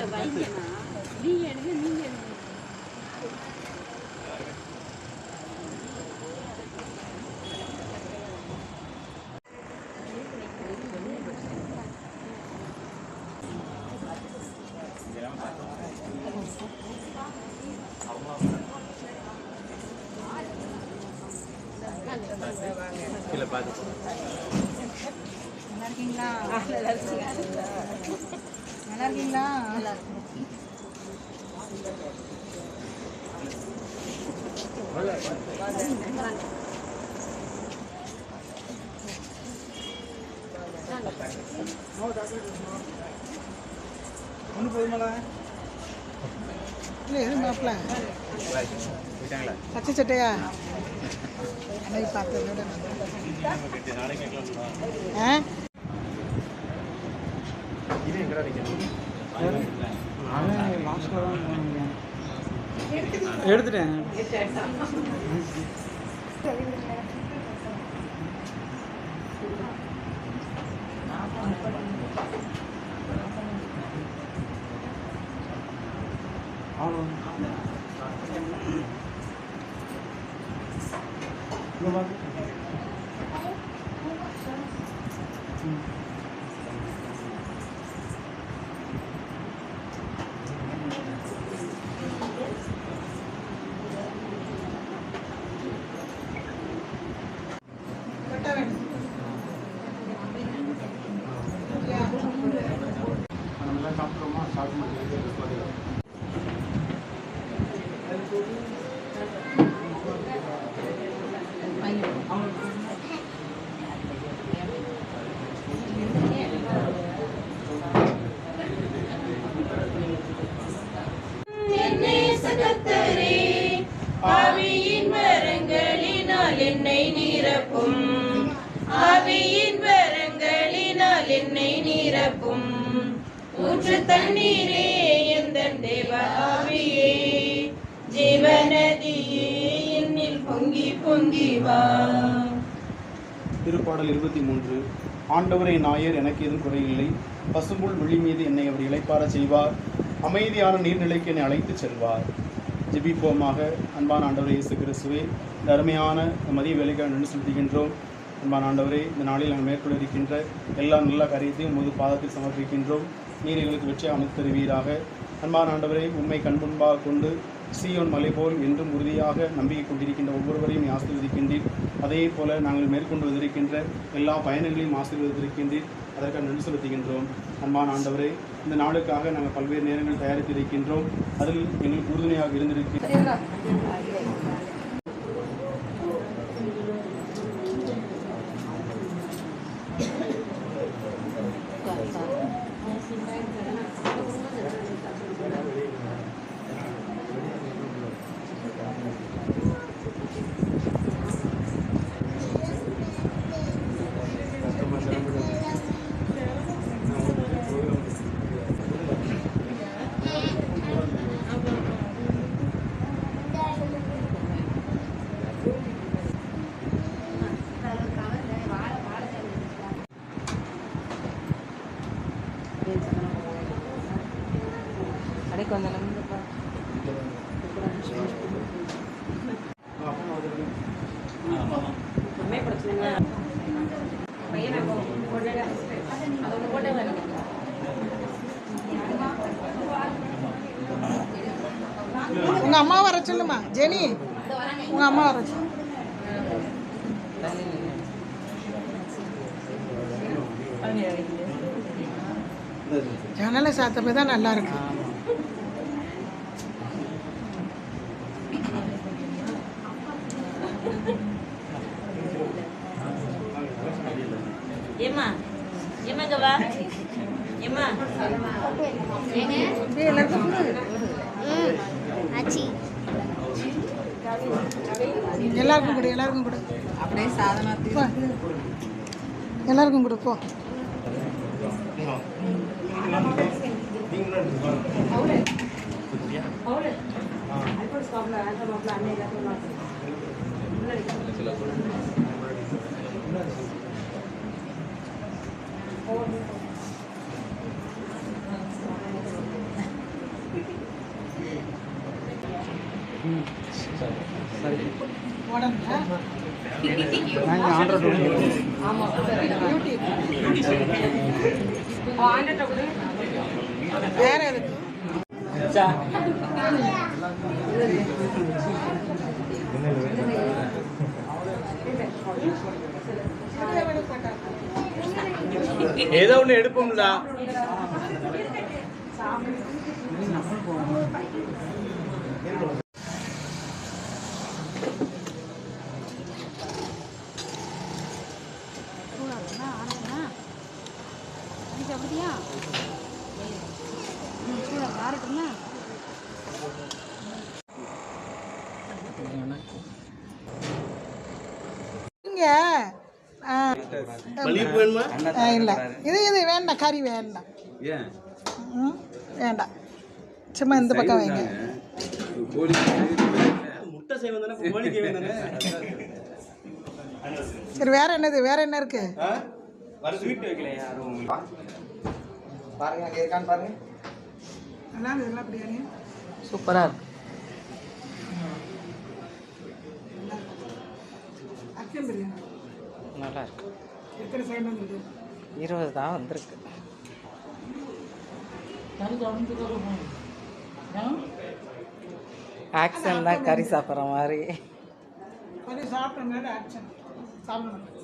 நீங்க எடுங்க நீங்க எடுங்க கீழே பார்த்து நல்லா இருக்கீங்களா நல்லா ஒன்று போதுமாடா. இல்லை எதுவும் போயிட்டாங்களா பச்சை சட்டையா? அன்னைக்கு பார்த்ததை விட நாளைக்கு கேட்கலாம் ஆ? இது எங்கடா நிற்கணும் எடுத்துட்டேன் என்னை நிரப்பும். ஆவியின் வரங்களினால் என்னை நிரப்பும். ஊற்று தண்ணீரே எந்த தேவாவியே? ஜீவநதியே என்னில் பொங்கி பொங்கி வா. திருப்பாடல் இருபத்தி மூன்று ஆண்டவரை நாயர் எனக்கு எதுவும் குறையில்லை. பசும்புல் விழி மீது என்னை அவர் இழைப்பார செய்வார். அமைதியான நீர்நிலைக்கு என்னை அழைத்துச் செல்வார். ஜெபிப்போமாக அன்பான ஆண்டவரை இயேசு கிறிஸ்துவே இந்த அருமையான மதிய வேலைக்காக நின்று செலுத்துகின்றோம். அன்பான ஆண்டவரே இந்த நாளில் நாங்கள் மேற்கொள்ள இருக்கின்ற எல்லா நல்ல காரியத்தையும் முது பாதத்தில் சமர்ப்பிக்கின்றோம். நீர் எங்களுக்கு வெற்றி அமைத்து தருவீராக. அன்பான ஆண்டவரை உண்மை கண்முன்பாக கொண்டு சீயோன் மலை போல் என்றும் உறுதியாக நம்பிக்கை கொண்டிருக்கின்ற ஒவ்வொருவரையும் ஆசீர்வதிக்கின்றீர். அதே போல நாங்கள் மேற்கொண்டு வந்திருக்கின்ற எல்லா பயணங்களையும் ஆசீர்வதித்திருக்கின்றீர். அதற்காக நன்றி செலுத்துகின்றோம். அன்பான ஆண்டவரே இந்த நாளுக்காக நாங்கள் பல்வேறு நேரங்கள் தயாரித்திருக்கின்றோம் அதில் எங்களுக்கு உறுதுணையாக இருந்திருக்கிறோம் உங்க அம்மா வர சொல்லுமா. ஜெனி உங்க அம்மா வர சொல்லு. ஜன்னலை சாத்தப்போ தான் நல்லா இருக்கு. ஏம்மா இங்க வா. ஏம்மா. அப்படியே எல்லாருக்கும் கொடு. எல்லாருக்கும் கொடு. எல்லாருக்கும் கொடு அப்படியே சாதனா. எல்லாருக்கும் கொடு போ. உடம்புல நாங்கள் ஆர்டர் வேற எதுக்கு ஏதோ ஒன்று எடுப்போம்டா. சூடாதுன்னா அப்படியா? சூடா காரட்டுமா இல்ல. இது இது வேண்டாம் கறி வேண்டாம். வேண்டாம். சும்மா இந்த பக்கம் வைங்க. சரி வேற என்னது? வேற என்ன இருக்கு? பாருங்க அங்கே இருக்கான்னு பாருங்க. நல்லா இருந்தது இதெல்லாம் பிரியாணி. சூப்பராக இருக்கு. அச்சன் பிரியாணி. நல்லா இருக்கு. எத்தனை செகண்ட் வந்துருக்கு? இருபது தான் வந்திருக்கு. ஆக்ஷன் தான் கறி சாப்பிட்ற மாதிரி. கறி சாப்பிட்ட ஆக்ஷன் சாப்பிட மாட்டேன்.